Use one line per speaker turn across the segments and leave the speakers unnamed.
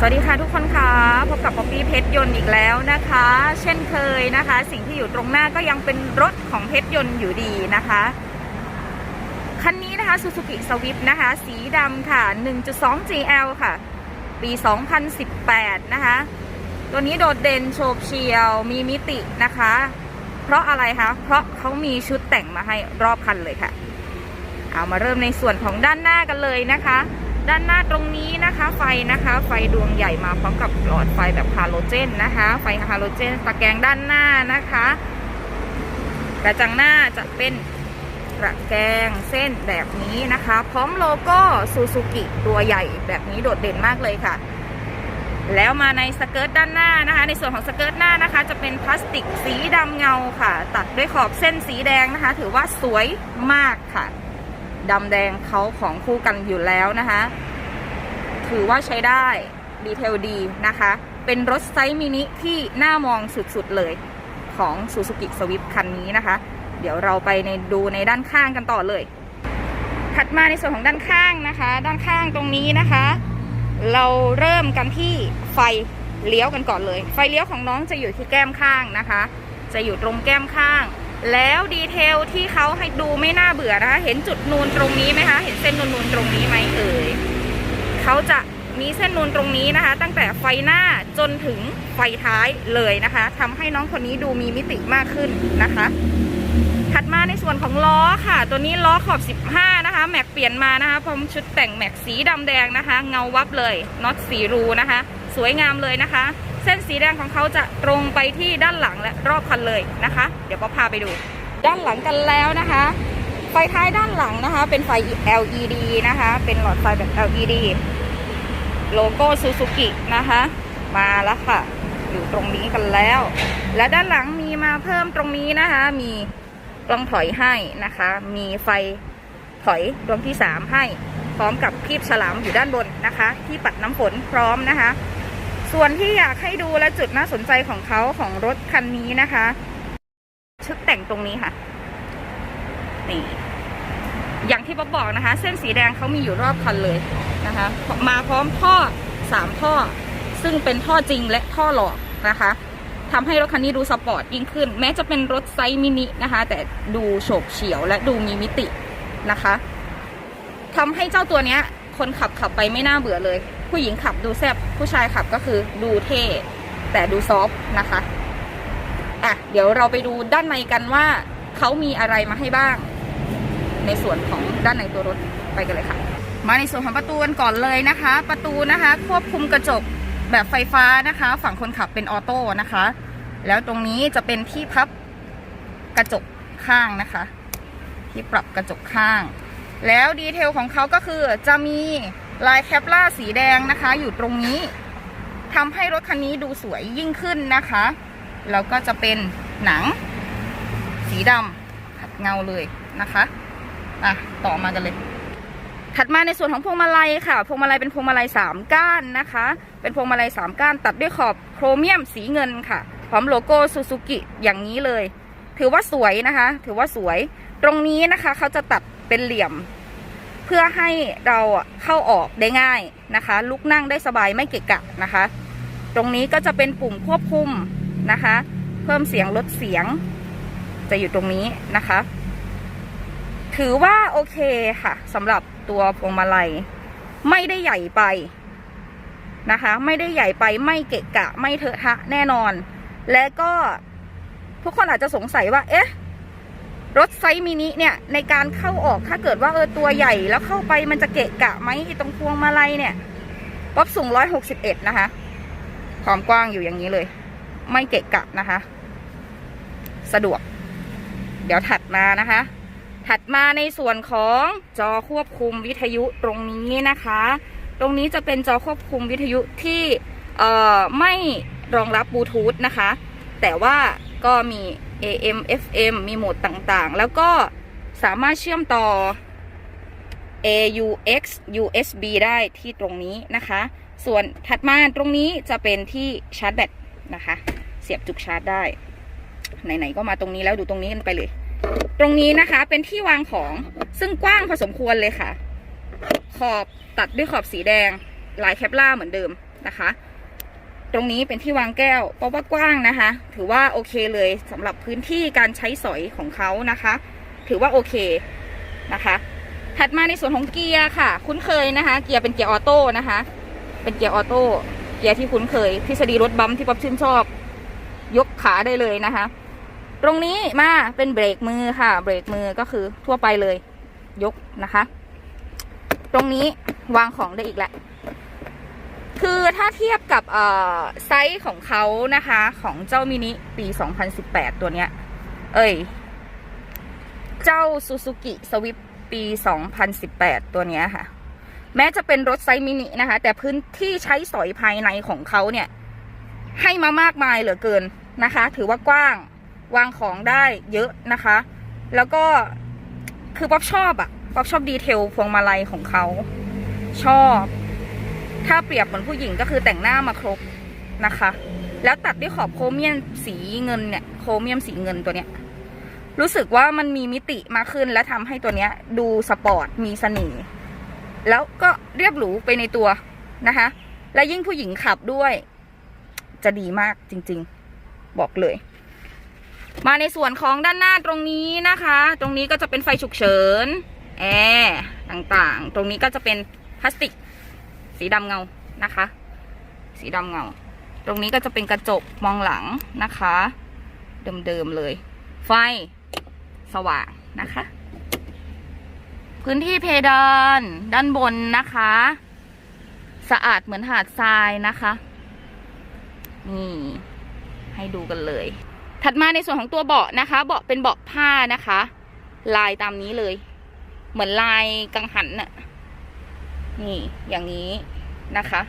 สวัสดีค่ะทุกคนค่ะพบกับป๊อปปี้เพชรยนต์อีกแล้วนะคะ เช่นเคยนะคะ สิ่งที่อยู่ตรงหน้าก็ยังเป็นรถของเพชรยนต์อยู่ดีนะคะคันนี้นะคะ Suzuki Swift นะคะ สีดำค่ะ 1.2 GL ค่ะ ปี 2018 นะคะ ตัวนี้โดดเด่นโฉบเฉียว มีมิตินะคะ เพราะอะไรคะ เพราะเขามีชุดแต่งมาให้รอบคันเลยค่ะ เอามาเริ่มในส่วนของด้านหน้ากันเลยนะคะ ด้านหน้าตรงนี้นะคะ ไฟนะคะ ไฟดวงใหญ่มาพร้อมกับหลอดไฟแบบฮาโลเจนนะคะ ไฟฮาโลเจนตะแกรงด้านหน้านะคะกระจังหน้าจะเป็นตะแกรงเส้นแบบนี้นะคะ พร้อมโลโก้ซูซูกิตัวใหญ่แบบนี้โดดเด่นมากเลยค่ะ แล้วมาในสเกิร์ตด้านหน้านะคะ ในส่วนของสเกิร์ตหน้านะคะ จะเป็นพลาสติกสีดำเงาค่ะ ตัดด้วยขอบเส้นสีแดงนะคะ ถือว่าสวยมากค่ะ ดำแดงเขาของคู่กันอยู่แล้วนะคะ ถือว่าใช้ได้ดีเทลดีนะคะ เป็นรถไซส์มินิที่น่ามองสุดๆเลยของ Suzuki Swift คันนี้นะคะ เดี๋ยวเราไปในดูในด้านข้างกันต่อเลย ถัดมาในส่วนของด้านข้างนะคะ ด้านข้างตรงนี้นะคะ เราเริ่มกันที่ไฟเลี้ยวกันก่อนเลย ไฟเลี้ยวของน้องจะอยู่ที่แก้มข้างนะคะ จะอยู่ตรงแก้มข้าง แล้วดีเทลที่เขาให้ดูไม่น่าเบื่อนะคะ เห็นจุดนูนตรงนี้ไหมคะ เห็นเส้นนูนๆตรงนี้ไหมเอ่ยเขาจะมีเส้นนูนตรงนี้นะคะ ตั้งแต่ไฟหน้าจนถึงไฟท้ายเลยนะคะทำให้น้องคนนี้ดูมีมิติมากขึ้นนะคะ ถัดมาในส่วนของล้อค่ะ ตัวนี้ล้อขอบ 15 นะคะ แม็กเปลี่ยนมานะคะพร้อมชุดแต่งแม็กสีดำแดงนะคะ เงาวับเลยน็อตสีรูนะคะ สวยงามเลยนะคะ ส้นสีแดงของเขาจะตรงไปที่ด้านหลังและรอบคันเลยนะคะ เดี๋ยวก็พาไปดู ด้านหลังกันแล้วนะคะ ไฟท้ายด้านหลังนะคะ เป็นไฟ LED นะคะ เป็นหลอดไฟแบบ LED โลโก้ซูซูกินะคะ มาแล้วค่ะ อยู่ตรงนี้กันแล้ว และด้านหลังมีมาเพิ่มตรงนี้นะคะ มีกล้องถอยให้นะคะ มีไฟถอยดวงที่ 3 ให้พร้อมกับคลีบฉลามอยู่ด้านบนนะคะ ที่ปัดน้ำฝนพร้อมนะคะ ส่วนที่อยากให้ดูและจุดน่าสนใจของเขาของรถคันนี้นะคะ ชุดแต่งตรงนี้ค่ะ นี่ อย่างที่ป๊อบบอกนะคะ เส้นสีแดงเขามีอยู่รอบคันเลยนะคะ มาพร้อมท่อสามท่อ ซึ่งเป็นท่อจริงและท่อหลอกนะคะทำให้รถคันนี้ดูสปอร์ตยิ่งขึ้น แม้จะเป็นรถไซส์มินินะคะ แต่ดูโฉบเฉียวและดูมีมิตินะคะทำให้เจ้าตัวเนี้ยคนขับขับไปไม่น่าเบื่อเลย ผู้หญิงขับดูแซบผู้ชายขับก็คือดูเท่แต่ดูซอฟต์นะคะอะเดี๋ยวเราไปดูด้านในกันว่าเขามีอะไรมาให้บ้าง ในส่วนของด้านในตัวรถไปกันเลยค่ะ มาในส่วนของประตูกันก่อนเลยนะคะ ประตูนะคะ ควบคุมกระจกแบบไฟฟ้านะคะ ฝั่งคนขับเป็นออโต้นะคะ แล้วตรงนี้จะเป็นที่พับกระจกข้างนะคะ ที่ปรับกระจกข้าง แล้วดีเทลของเขาก็คือจะมี ลายแคปล่าสีแดงนะคะ อยู่ตรงนี้ทำให้รถคันนี้ดูสวยยิ่งขึ้นนะคะ แล้วก็จะเป็นหนัง สีดำขัดเงาเลยนะคะอะต่อมากันเลย ถัดมาในส่วนของพวงมาลัยค่ะ พวงมาลัยเป็นพวงมาลัยสามก้านนะคะ เป็นพวงมาลัยสามก้านตัดด้วยขอบโครเมียมสีเงินค่ะ พร้อมโลโก้ซูซูกิอย่างนี้เลย ถือว่าสวยนะคะ ถือว่าสวย ตรงนี้นะคะเขาจะตัดเป็นเหลี่ยม เพื่อให้เราเข้าออกได้ง่ายนะคะ ลุกนั่งได้สบายไม่เกะกะนะคะ ตรงนี้ก็จะเป็นปุ่มควบคุมนะคะ เพิ่มเสียงลดเสียง จะอยู่ตรงนี้นะคะ ถือว่าโอเคค่ะสำหรับตัวพวงมาลัย ไม่ได้ใหญ่ไปนะคะ ไม่ได้ใหญ่ไปไม่เกะกะ ไม่เถอะทะแน่นอน และก็ทุกคนอาจจะสงสัยว่า เอ๊ะ รถไซส์มินิเนี่ยในการเข้าออกถ้าเกิดว่าเออตัวใหญ่แล้วเข้าไปมันจะเกะกะไหมตรงพวงมาลัยเนี่ยป๊อบสูงร้อยหกสิบเอ็ดนะคะความกว้างอยู่อย่างนี้เลย ไม่เกะกะนะคะ สะดวก เดี๋ยวถัดมานะคะ ถัดมาในส่วนของจอควบคุมวิทยุตรงนี้นะคะ ตรงนี้จะเป็นจอควบคุมวิทยุที่เออไม่รองรับบลูทูธนะคะ แต่ว่า ก็มี AM FM มีโหมดต่างๆ แล้วก็สามารถเชื่อมต่อ AUX USB ได้ที่ตรงนี้นะคะ ส่วนถัดมาตรงนี้จะเป็นที่ชาร์จแบตนะคะ เสียบจุกชาร์จได้ ไหนๆก็มาตรงนี้แล้วดูตรงนี้กันไปเลย ตรงนี้นะคะเป็นที่วางของซึ่งกว้างพอสมควรเลยค่ะ ขอบตัดด้วยขอบสีแดง ลายแคปล่าเหมือนเดิมนะคะ ตรงนี้เป็นที่วางแก้วเพราะว่ากว้างนะคะ ถือว่าโอเคเลยสำหรับพื้นที่การใช้สอยของเขานะคะ ถือว่าโอเคนะคะ ถัดมาในส่วนของเกียร์ค่ะ คุ้นเคยนะคะ เกียร์เป็นเกียร์ออโต้นะคะ เป็นเกียร์ออโต้เกียร์ที่คุ้นเคยทฤษฎีรถบัมป์ที่ป๊อปชื่นชอบ ยกขาได้เลยนะคะ ตรงนี้มาเป็นเบรกมือค่ะ เบรกมือก็คือทั่วไปเลย ยกนะคะ ตรงนี้วางของได้อีกแหละ คือถ้าเทียบกับไซส์ของเขานะคะ ของเจ้ามินิปี 2018 ตัวเนี้ย เอ้ย เจ้า Suzuki Swift ปี 2018 ตัวเนี้ยค่ะ แม้จะเป็นรถไซส์มินินะคะ แต่พื้นที่ใช้สอยภายในของเขาเนี่ย ให้มามากมายเหลือเกินนะคะ ถือว่ากว้างวางของได้เยอะนะคะ แล้วก็คือป๊อปชอบอะป๊อปชอบดีเทลพวงมาลัยของเขาชอบ ถ้าเปรียบเหมือนผู้หญิงก็คือแต่งหน้ามาครบนะคะ แล้วตัดด้วยขอบโครเมียมสีเงินเนี่ยโครเมียมสีเงินตัวเนี้ยรู้สึกว่ามันมีมิติมากขึ้นและทำให้ตัวเนี้ย ดูสปอร์ตมีเสน่ห์แล้วก็เรียบหรูไปในตัวนะคะ และยิ่งผู้หญิงขับด้วย จะดีมากจริง ๆ บอกเลย มาในส่วนของด้านหน้าตรงนี้นะคะ ตรงนี้ก็จะเป็นไฟฉุกเฉินแอร์ต่างๆ ตรงนี้ก็จะเป็นพลาสติก สีดำเงานะคะ สีดำเงา ตรงนี้ก็จะเป็นกระจกมองหลังนะคะ เดิมๆเลย ไฟสว่างนะคะ พื้นที่เพดานด้านบนนะคะ สะอาดเหมือนหาดทรายนะคะนี่ให้ดูกันเลย ถัดมาในส่วนของตัวเบาะนะคะ เบาะเป็นเบาะผ้านะคะ ลายตามนี้เลย เหมือนลายกังหันน่ะ นี่อย่างนี้นะคะ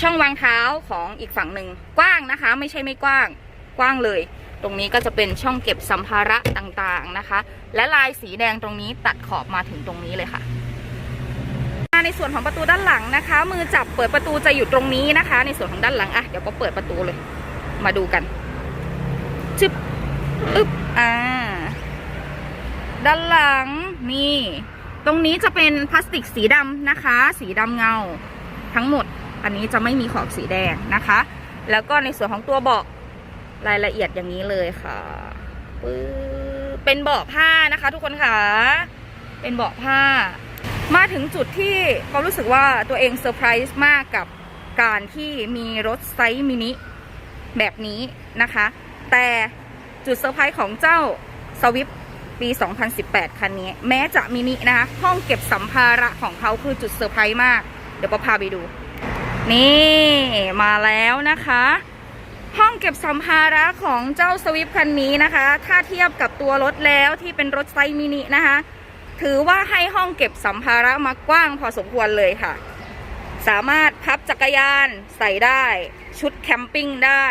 ช่องวางเท้าของอีกฝั่งหนึ่งกว้างนะคะ ไม่ใช่ไม่กว้างกว้างเลย ตรงนี้ก็จะเป็นช่องเก็บสัมภาระต่างๆนะคะ และลายสีแดงตรงนี้ตัดขอบมาถึงตรงนี้เลยค่ะในส่วนของประตูด้านหลังนะคะ มือจับเปิดประตูจะอยู่ตรงนี้นะคะ ในส่วนของด้านหลังอะเดี๋ยวก็เปิดประตูเลย มาดูกันชึบอึบอ่า ด้านหลังนี่ ตรงนี้จะเป็นพลาสติกสีดำนะคะ สีดำเงาทั้งหมด อันนี้จะไม่มีขอบสีแดงนะคะ แล้วก็ในส่วนของตัวเบาะรายละเอียดอย่างนี้เลยค่ะปึ๊บเป็นเบาะผ้านะคะ ทุกคนค่ะ เป็นเบาะผ้า มาถึงจุดที่เขารู้สึกว่าตัวเองเซอร์ไพรส์มากกับการที่มีรถไซส์มินิแบบนี้นะคะ แต่จุดเซอร์ไพรส์ของเจ้าสวิฟ ปี 2018 คันนี้ แม้จะมินินะคะ ห้องเก็บสัมภาระของเขาคือจุดเซอร์ไพรส์มาก เดี๋ยวก็พาไปดู นี่มาแล้วนะคะ ห้องเก็บสัมภาระของเจ้าสวิฟคันนี้นะคะ ถ้าเทียบกับตัวรถแล้วที่เป็นรถไซส์มินินะคะ ถือว่าให้ห้องเก็บสัมภาระมากว้างพอสมควรเลยค่ะ สามารถพับจักรยานใส่ได้ ชุดแคมปิ้งได้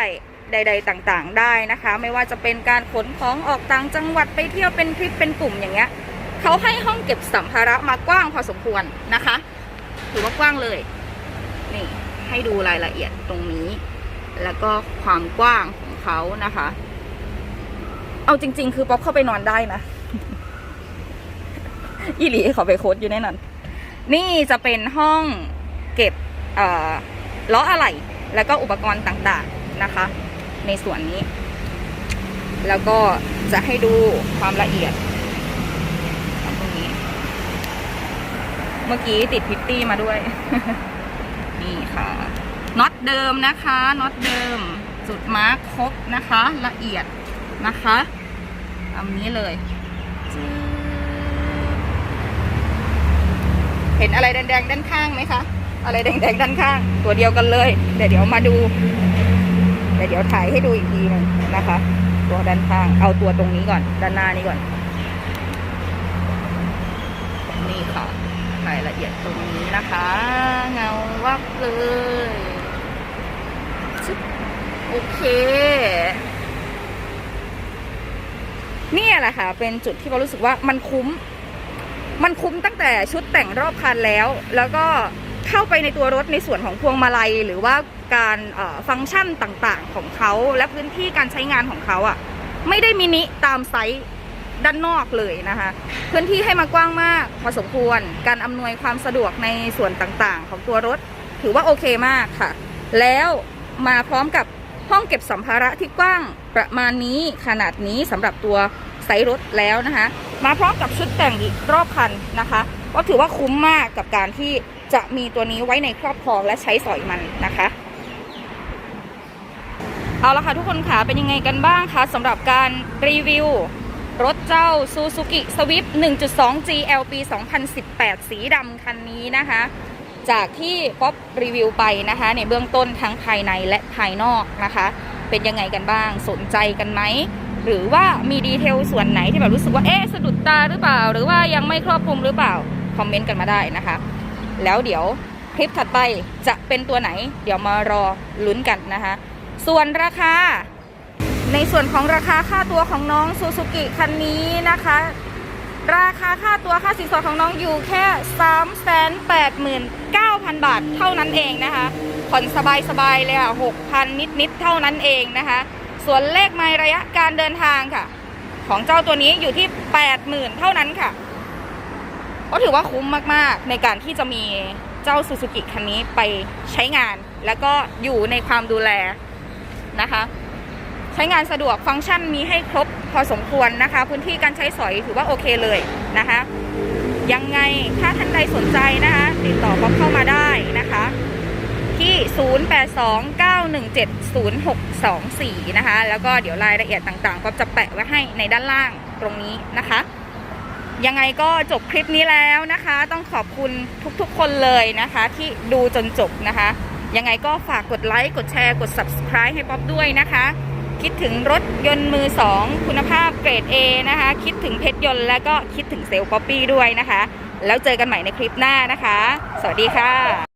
ใด ๆ ต่างๆ ได้นะคะ ไม่ว่าจะเป็นการขนของออกต่างจังหวัดไปเที่ยวเป็นทริปเป็นกลุ่มอย่างเงี้ยเขาให้ห้องเก็บสัมภาระมากว้างพอสมควรนะคะถือว่ากว้างเลยนี่ให้ดูรายละเอียดตรงนี้ แล้วก็ความกว้างของเขานะคะ เอาจริง ๆ คือป๊อปเข้าไปนอนได้นะอีหลีเขาไปโค้ดอยู่ในนั้นนี่จะเป็นห้องเก็บเอ่อล้ออะไหล่แล้วก็อุปกรณ์ต่างๆนะคะ ในส่วนนี้ แล้วก็จะให้ดูความละเอียดตรงนี้ เมื่อกี้ติดพิตตี้มาด้วย นี่ค่ะน็อตเดิมนะคะน็อตเดิม จุดมาร์คครบนะคะ ละเอียดนะคะตามนี้เลยเห็นอะไรแดงๆด้านข้างไหมคะ อะไรแดงๆด้านข้าง ตัวเดียวกันเลย เดี๋ยวเดี๋ยวมาดู เดี๋ยวเดี๋ยวถ่ายให้ดูอีกทีหนึงนะคะ ตัวด้านข้าง เอาตัวตรงนี้ก่อน ด้านหน้านี้ก่อน นี่ค่ะรายละเอียดตรงนี้นะคะ เงาวับเลยชึบโอเคเนี่ยแหละค่ะ เป็นจุดที่เรารู้สึกว่ามันคุ้ม มันคุ้มตั้งแต่ชุดแต่งรอบคันแล้ว แล้วก็ เข้าไปในตัวรถในส่วนของพวงมาลัย หรือว่าการฟังก์ชันต่างๆของเขา และพื้นที่การใช้งานของเขาอะไม่ได้มินิตามไซส์ด้านนอกเลยนะคะ พื้นที่ให้มากว้างมากพอสมควร การอำนวยความสะดวกในส่วนต่างๆ ของตัวรถ ถือว่าโอเคมากค่ะ แล้วมาพร้อมกับห้องเก็บสัมภาระที่กว้างประมาณนี้ขนาดนี้สำหรับตัวไซส์รถแล้วนะคะ มาพร้อมกับชุดแต่งอีกรอบคันนะคะ ก็ถือว่าคุ้มมากกับการที่ จะมีตัวนี้ไว้ในครอบครองและใช้สอยมันนะคะ เอาละค่ะทุกคนค่ะเป็นยังไงกันบ้างคะสำหรับการรีวิวรถเจ้า Suzuki Swift 1.2 GL ปี 2018 สีดำคันนี้นะคะ จากที่ป๊อปรีวิวไปนะคะ ในเบื้องต้นทั้งภายในและภายนอกนะคะ เป็นยังไงกันบ้างสนใจกันไหม หรือว่ามีดีเทลส่วนไหนที่แบบรู้สึกว่า เอ๊ะสะดุดตาหรือเปล่า หรือว่ายังไม่ครอบคลุมหรือเปล่า คอมเมนต์กันมาได้นะคะ แล้วเดี๋ยวคลิปถัดไปจะเป็นตัวไหน เดี๋ยวมารอลุ้นกันนะคะ ส่วนราคา ในส่วนของราคาค่าตัวของน้องซูซูกิคันนี้นะคะ ราคาค่าตัวค่าสินสอดของน้องอยู่แค่ 3 8 9 0 0 0 บาทเท่านั้นเองนะคะ ผ่อนสบายๆเลยค่ะ 6,000 นิดๆ เท่านั้นเองนะคะ ส่วนเลขไมล์ระยะการเดินทางค่ะ ของเจ้าตัวนี้อยู่ที่ 80,000 เท่านั้นค่ะ ก็ถือว่าคุ้มมากๆ ในการที่จะมีเจ้าซูซูกิคันนี้ไปใช้งาน แล้วก็อยู่ในความดูแลนะคะ ใช้งานสะดวกฟังก์ชันมีให้ครบพอสมควรนะคะ พื้นที่การใช้สอยถือว่าโอเคเลยนะคะ ยังไงถ้าท่านใดสนใจนะคะ ติดต่อป๊อเข้ามาได้นะคะที่ 0829170624 นะคะ แล้วก็เดี๋ยวรายละเอียดต่างๆป๊อปจะแปะไว้ให้ในด้านล่างตรงนี้นะคะ ยังไงก็จบคลิปนี้แล้วนะคะ ต้องขอบคุณทุกๆคนเลยนะคะ ที่ดูจนจบนะคะ ยังไงก็ฝากกดไลค์ กดแชร์ กด subscribe ให้ป๊อปด้วยนะคะ คิดถึงรถยนต์มือ 2 คุณภาพเกรด A นะคะ คิดถึงเพชรยนต์และก็คิดถึงเซลล์ป๊อปปี้ด้วยนะคะ แล้วเจอกันใหม่ในคลิปหน้านะคะ สวัสดีค่ะ